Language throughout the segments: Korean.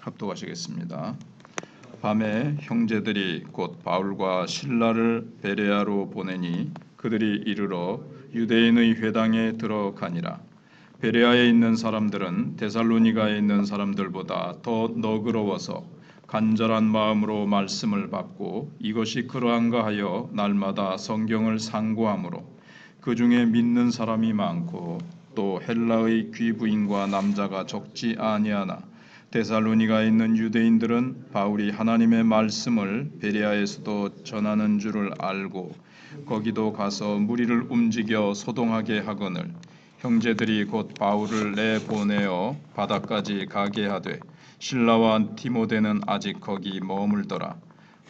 합독하시겠습니다. 밤에 형제들이 곧 바울과 신라를 베레아로 보내니 그들이 이르러 유대인의 회당에 들어가니라. 베레아에 있는 사람들은 데살로니가에 있는 사람들보다 더 너그러워서 간절한 마음으로 말씀을 받고 이것이 그러한가 하여 날마다 성경을 상고하므로 그 중에 믿는 사람이 많고 또 헬라의 귀부인과 남자가 적지 아니하나 데살로니가에 있는 유대인들은 바울이 하나님의 말씀을 베레아에서도 전하는 줄을 알고 거기도 가서 무리를 움직여 소동하게 하거늘 형제들이 곧 바울을 내보내어 바다까지 가게 하되 신라와 디모데는 아직 거기 머물더라.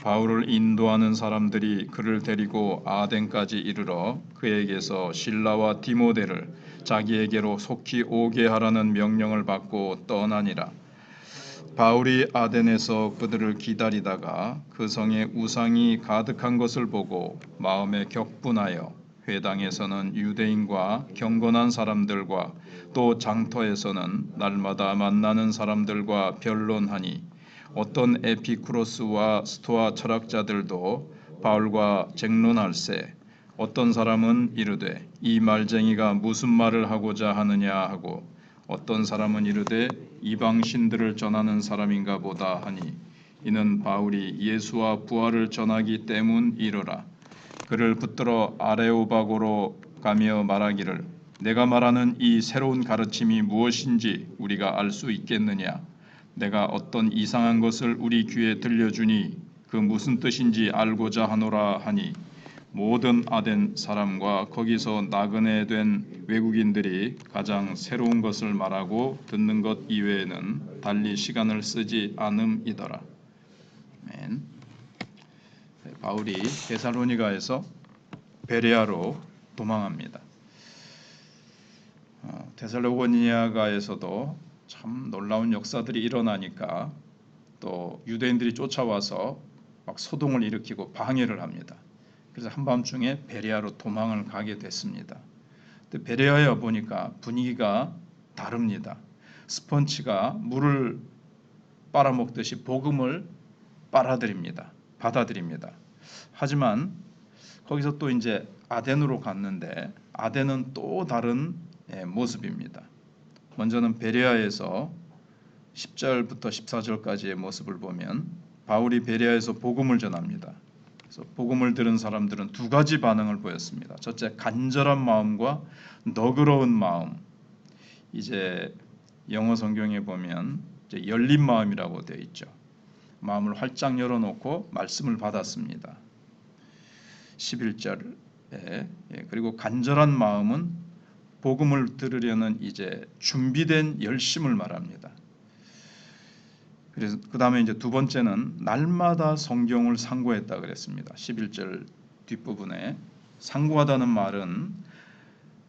바울을 인도하는 사람들이 그를 데리고 아덴까지 이르러 그에게서 신라와 디모데를 자기에게로 속히 오게 하라는 명령을 받고 떠나니라. 바울이 아덴에서 그들을 기다리다가 그 성에 우상이 가득한 것을 보고 마음에 격분하여 회당에서는 유대인과 경건한 사람들과 또 장터에서는 날마다 만나는 사람들과 변론하니 어떤 에피쿠로스와 스토아 철학자들도 바울과 쟁론할세 어떤 사람은 이르되 이 말쟁이가 무슨 말을 하고자 하느냐 하고 어떤 사람은 이르되 이방 신들을 전하는 사람인가 보다 하니 이는 바울이 예수와 부활을 전하기 때문이로라. 그를 붙들어 아레오바고로 가며 말하기를 내가 말하는 이 새로운 가르침이 무엇인지 우리가 알 수 있겠느냐? 내가 어떤 이상한 것을 우리 귀에 들려주니 그 무슨 뜻인지 알고자 하노라 하니 모든 아덴 사람과 거기서 나그네 된 외국인들이 가장 새로운 것을 말하고 듣는 것 이외에는 달리 시간을 쓰지 않음이더라. 아멘. 네, 바울이 데살로니가에서 베레아로 도망합니다. 어, 데살로니가에서도 참 놀라운 역사들이 일어나니까 또 유대인들이 쫓아와서 막 소동을 일으키고 방해를 합니다. 그래서 한밤중에 베레아로 도망을 가게 됐습니다. 와 보니까 분위기가 다릅니다. 스펀치가 물을 빨아먹듯이 복음을 빨아들입니다. 받아들입니다. 하지만 거기서 또 이제 아덴으로 갔는데 아덴은 또 다른 예, 모습입니다. 먼저는 베레아에서 10절부터 14절까지의 모습을 보면 바울이 베레아에서 복음을 전합니다. 그래서 복음을 들은 사람들은 두 가지 반응을 보였습니다. 첫째 간절한 마음과 너그러운 마음. 이제 영어 성경에 보면 열린 마음이라고 되어 있죠. 마음을 활짝 열어놓고 말씀을 받았습니다. 11절에 예, 그리고 간절한 마음은 복음을 들으려는 이제 준비된 열심을 말합니다. 그래서 그 다음에 이제 두 번째는 날마다 성경을 상고했다 그랬습니다. 11절 뒷부분에 상고하다는 말은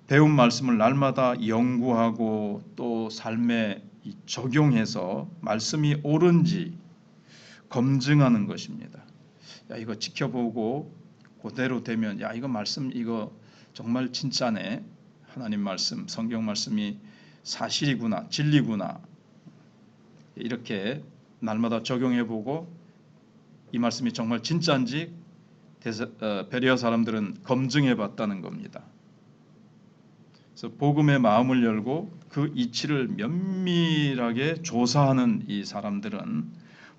배운 말씀을 날마다 연구하고 또 삶에 적용해서 말씀이 옳은지 검증하는 것입니다. 야 이거 지켜보고 그대로 되면 야 이거 말씀 이거 정말 진짜네 하나님 말씀 성경 말씀이 사실이구나 진리구나 이렇게 날마다 적용해보고 이 말씀이 정말 진짜인지 어, 베리아 사람들은 검증해봤다는 겁니다. 그래서 복음의 마음을 열고 그 이치를 면밀하게 조사하는 이 사람들은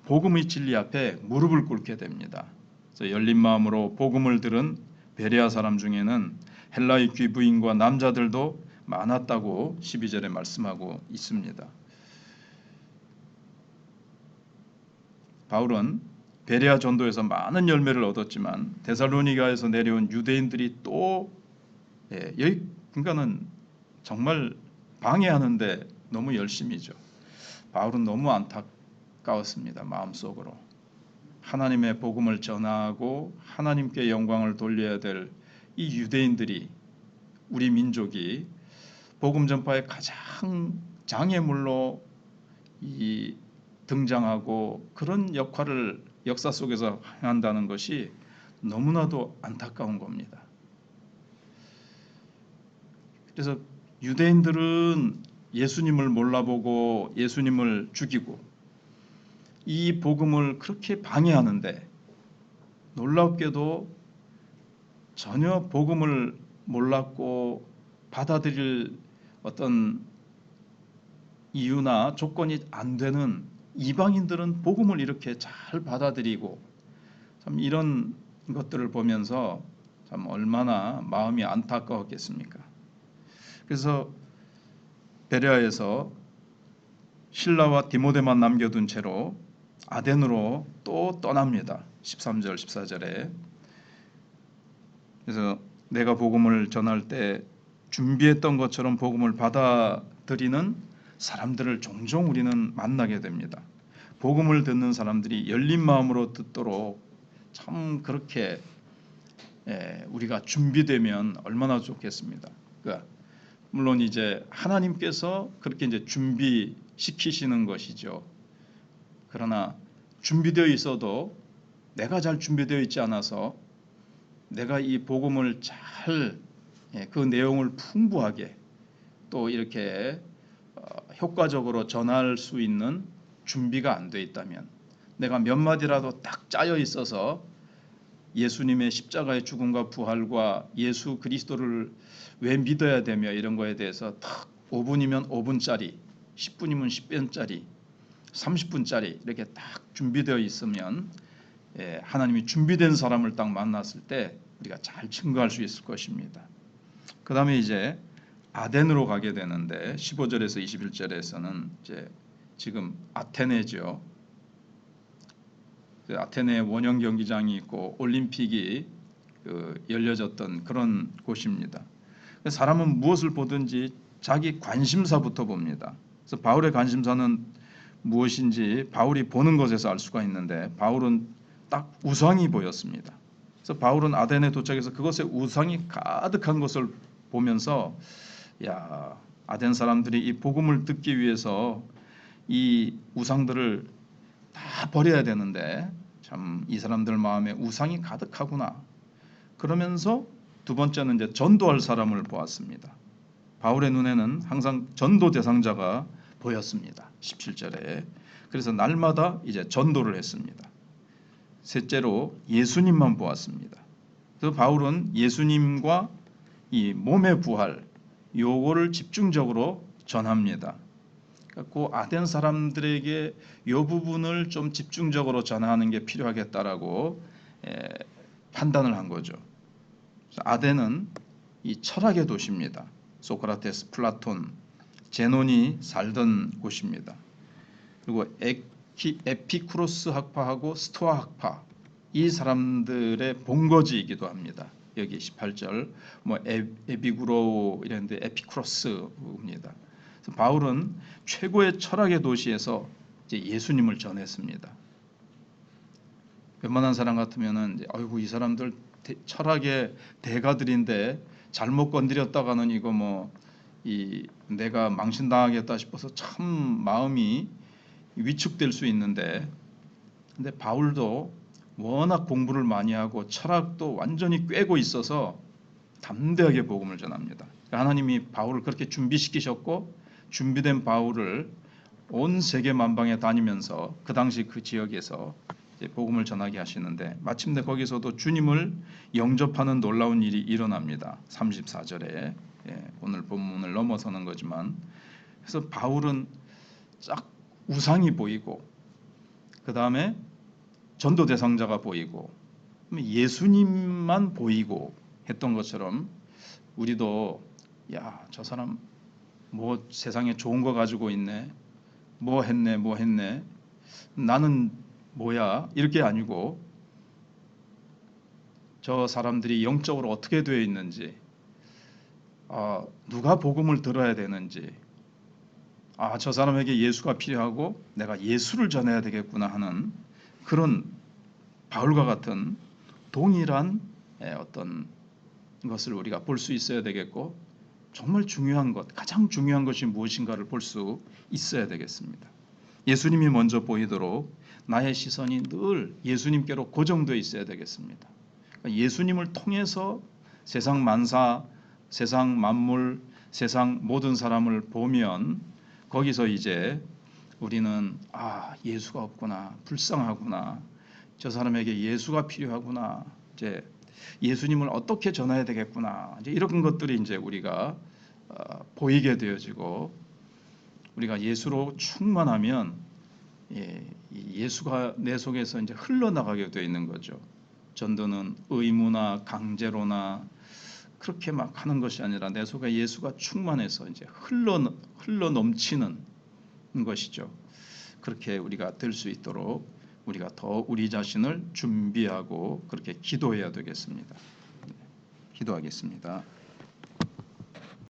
복음의 진리 앞에 무릎을 꿇게 됩니다. 그래서 열린 마음으로 복음을 들은 베리아 사람 중에는 헬라의 귀부인과 남자들도 많았다고 12절에 말씀하고 있습니다. 바울은 베레아 전도에서 많은 열매를 얻었지만 데살로니가에서 내려온 유대인들이 또 예, 여기 그러니까는 정말 방해하는데 너무 열심이죠. 바울은 너무 안타까웠습니다. 마음속으로 하나님의 복음을 전하고 하나님께 영광을 돌려야 될 이 유대인들이 우리 민족이 복음 전파의 가장 장애물로 이 등장하고 그런 역할을 역사 속에서 한다는 것이 너무나도 안타까운 겁니다. 그래서 유대인들은 예수님을 몰라보고 예수님을 죽이고 이 복음을 그렇게 방해하는데 놀랍게도 전혀 복음을 몰랐고 받아들일 어떤 이유나 조건이 안 되는 이방인들은 복음을 이렇게 잘 받아들이고 참 이런 것들을 보면서 참 얼마나 마음이 안타까웠겠습니까? 그래서 베레아에서 신라와 디모데만 남겨둔 채로 아덴으로 또 떠납니다. 13절 14절에 그래서 내가 복음을 전할 때 준비했던 것처럼 복음을 받아들이는 사람들을 종종 우리는 만나게 됩니다. 복음을 듣는 사람들이 열린 마음으로 듣도록 참 그렇게 예, 우리가 준비되면 얼마나 좋겠습니다. 그러니까 물론 이제 하나님께서 그렇게 이제 준비시키시는 것이죠. 그러나 준비되어 있어도 내가 잘 준비되어 있지 않아서 내가 이 복음을 잘 그 내용을 풍부하게 또 이렇게 어, 효과적으로 전할 수 있는 준비가 안 돼 있다면 내가 몇 마디라도 딱 짜여 있어서 예수님의 십자가의 죽음과 부활과 예수 그리스도를 왜 믿어야 되며 이런 거에 대해서 딱 5분이면 5분짜리, 10분이면 10분짜리, 30분짜리 이렇게 딱 준비되어 있으면 예, 하나님이 준비된 사람을 딱 만났을 때 우리가 잘 증거할 수 있을 것입니다. 그 다음에 이제 아덴으로 가게 되는데 15절에서 21절에서는 이제 지금 아테네죠. 그 아테네 원형 경기장이 있고 올림픽이 그 열려졌던 그런 곳입니다. 사람은 무엇을 보든지 자기 관심사부터 봅니다. 그래서 바울의 관심사는 무엇인지 바울이 보는 것에서 알 수가 있는데 바울은 딱 우상이 보였습니다. 그래서 바울은 아덴에 도착해서 그것에 우상이 가득한 것을 보면서 야 아덴 사람들이 이 복음을 듣기 위해서 이 우상들을 다 버려야 되는데 참 이 사람들 마음에 우상이 가득하구나. 그러면서 두 번째는 이제 전도할 사람을 보았습니다. 바울의 눈에는 항상 전도 대상자가 보였습니다. 17절에. 그래서 날마다 이제 전도를 했습니다. 셋째로 예수님만 보았습니다. 그 바울은 예수님과 이 몸의 부활 요거를 집중적으로 전합니다. 그 아덴 사람들에게 이 부분을 좀 집중적으로 전하는 게 필요하겠다라고 에, 판단을 한 거죠. 아덴은 이 철학의 도시입니다. 소크라테스, 플라톤, 제논이 살던 곳입니다. 그리고 에키, 에피쿠로스 학파하고 스토아 학파 이 사람들의 본거지이기도 합니다. 여기 18절 뭐 에, 에비구로 이런데 에피쿠로스입니다. 바울은 최고의 철학의 도시에서 이제 예수님을 전했습니다. 웬만한 사람 같으면은 이제 아이고 이 사람들 대, 철학의 대가들인데 잘못 건드렸다가는 이거 뭐 이 내가 망신당하겠다 싶어서 참 마음이 위축될 수 있는데 근데 바울도 워낙 공부를 많이 하고 철학도 완전히 꿰고 있어서 담대하게 복음을 전합니다. 하나님이 바울을 그렇게 준비시키셨고 준비된 바울을 온 세계 만방에 다니면서 그 당시 그 지역에서 복음을 전하게 하시는데 마침내 거기서도 주님을 영접하는 놀라운 일이 일어납니다. 34절에 예, 오늘 본문을 넘어서는 거지만 그래서 바울은 쫙 우상이 보이고 그 다음에 전도 대상자가 보이고 예수님만 보이고 했던 것처럼 우리도 야 저 사람 뭐 세상에 좋은 거 가지고 있네. 뭐 했네 뭐 했네. 나는 뭐야? 이렇게 아니고 저 사람들이 영적으로 어떻게 되어 있는지 아, 누가 복음을 들어야 되는지 아 저 사람에게 예수가 필요하고 내가 예수를 전해야 되겠구나 하는 그런 바울과 같은 동일한 어떤 것을 우리가 볼 수 있어야 되겠고 정말 중요한 것, 가장 중요한 것이 무엇인가를 볼 수 있어야 되겠습니다. 예수님이 먼저 보이도록 나의 시선이 늘 예수님께로 고정되어 있어야 되겠습니다. 그러니까 예수님을 통해서 세상 만사, 세상 만물, 세상 모든 사람을 보면 거기서 이제 우리는 아 예수가 없구나 불쌍하구나 저 사람에게 예수가 필요하구나 이제 예수님을 어떻게 전해야 되겠구나 이제 이런 것들이 이제 우리가 어, 보이게 되어지고 우리가 예수로 충만하면 예, 이 예수가 내 속에서 이제 흘러나가게 되어 있는 거죠. 전도는 의무나 강제로나 그렇게 막 하는 것이 아니라 내 속에 예수가 충만해서 이제 흘러 흘러 넘치는 것이죠. 그렇게 우리가 될 수 있도록 우리가 더 우리 자신을 준비하고 그렇게 기도해야 되겠습니다. 네, 기도하겠습니다.